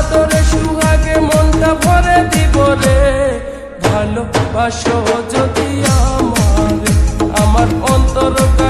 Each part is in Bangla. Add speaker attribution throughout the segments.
Speaker 1: আদরে সুহাগে মনটা ভরে দিব রে। ভালোবাসো যদি আমার আমার অন্তরকার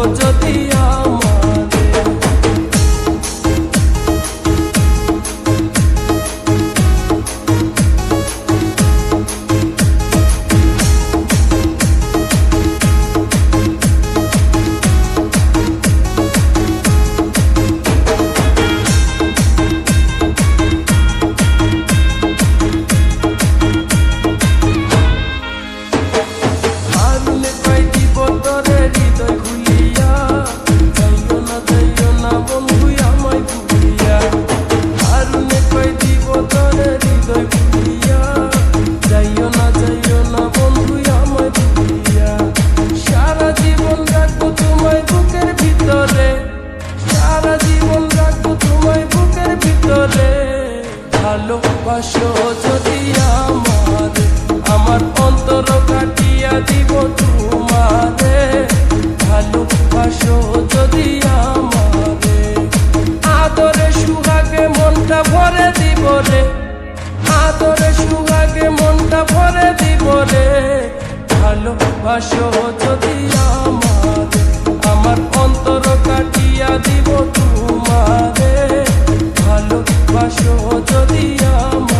Speaker 1: 我这里 Sorry. আতরে সুগাকে মনটা ভরে দিব রে। ভালোবাসো যদি আমার আমার অন্তর কাটিয়া দিব তোমারে। ভালোবাসো যদি আমার।